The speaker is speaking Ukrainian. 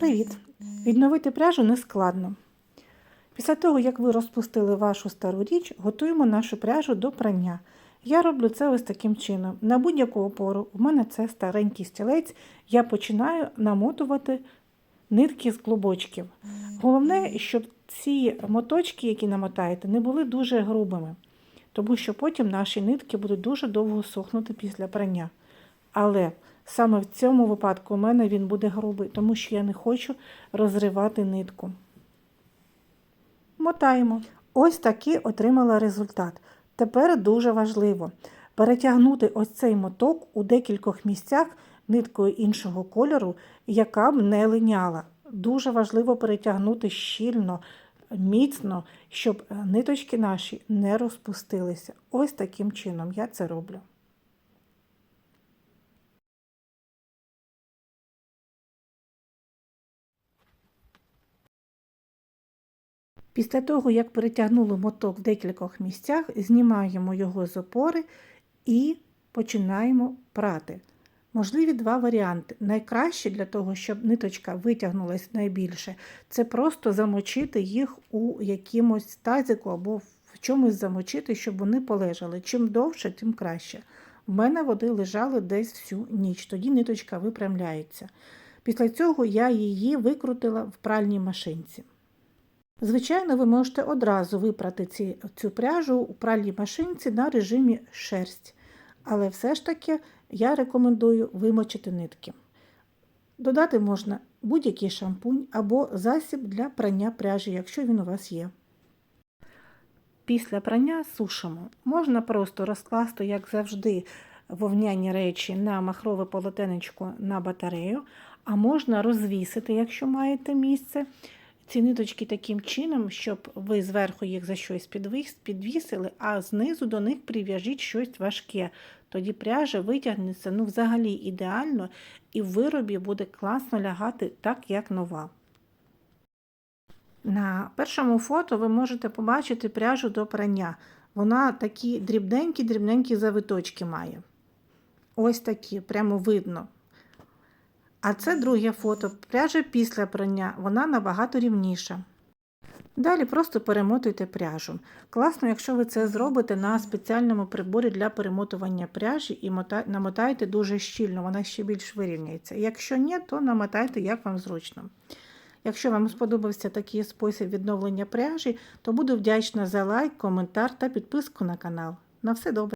Привіт! Відновити пряжу не складно. Після того, як ви розпустили вашу стару річ, готуємо нашу пряжу до прання. Я роблю це ось таким чином. На будь-яку опору, у мене це старенький стілець, я починаю намотувати нитки з клубочків. Головне, щоб ці моточки, які намотаєте, не були дуже грубими, тому що потім наші нитки будуть дуже довго сохнути після прання. Але саме в цьому випадку у мене він буде грубий, тому що я не хочу розривати нитку. Мотаємо. Ось такий отримала результат. Тепер дуже важливо перетягнути ось цей моток у декількох місцях ниткою іншого кольору, яка б не линяла. Дуже важливо перетягнути щільно, міцно, щоб ниточки наші не розпустилися. Ось таким чином я це роблю. Після того, як перетягнули моток в декількох місцях, знімаємо його з опори і починаємо прати. Можливі два варіанти. Найкраще для того, щоб ниточка витягнулася найбільше, це просто замочити їх у якомусь тазику або в чомусь замочити, щоб вони полежали. Чим довше, тим краще. В мене води лежали десь всю ніч, тоді ниточка випрямляється. Після цього я її викрутила в пральній машинці. Звичайно, ви можете одразу випрати ці, цю пряжу у пральній машинці на режимі шерсть, але все ж таки я рекомендую вимочити нитки. Додати можна будь-який шампунь або засіб для прання пряжі, якщо він у вас є. Після прання сушимо. Можна просто розкласти, як завжди, вовняні речі на махрове полотенечко на батарею, а можна розвісити, якщо маєте місце ці ниточки таким чином, щоб ви зверху їх за щось підвісили, а знизу до них прив'яжіть щось важке. Тоді пряжа витягнеться ну, взагалі ідеально, і в виробі буде класно лягати так, як нова. На першому фото ви можете побачити пряжу до прання. Вона такі дрібненькі-дрібненькі завиточки має. Ось такі, прямо видно. А це друге фото. Пряжа після прання, вона набагато рівніша. Далі просто перемотуйте пряжу. Класно, якщо ви це зробите на спеціальному приборі для перемотування пряжі і намотайте дуже щільно, вона ще більш вирівняється. Якщо ні, то намотайте, як вам зручно. Якщо вам сподобався такий спосіб відновлення пряжі, то буду вдячна за лайк, коментар та підписку на канал. На все добре!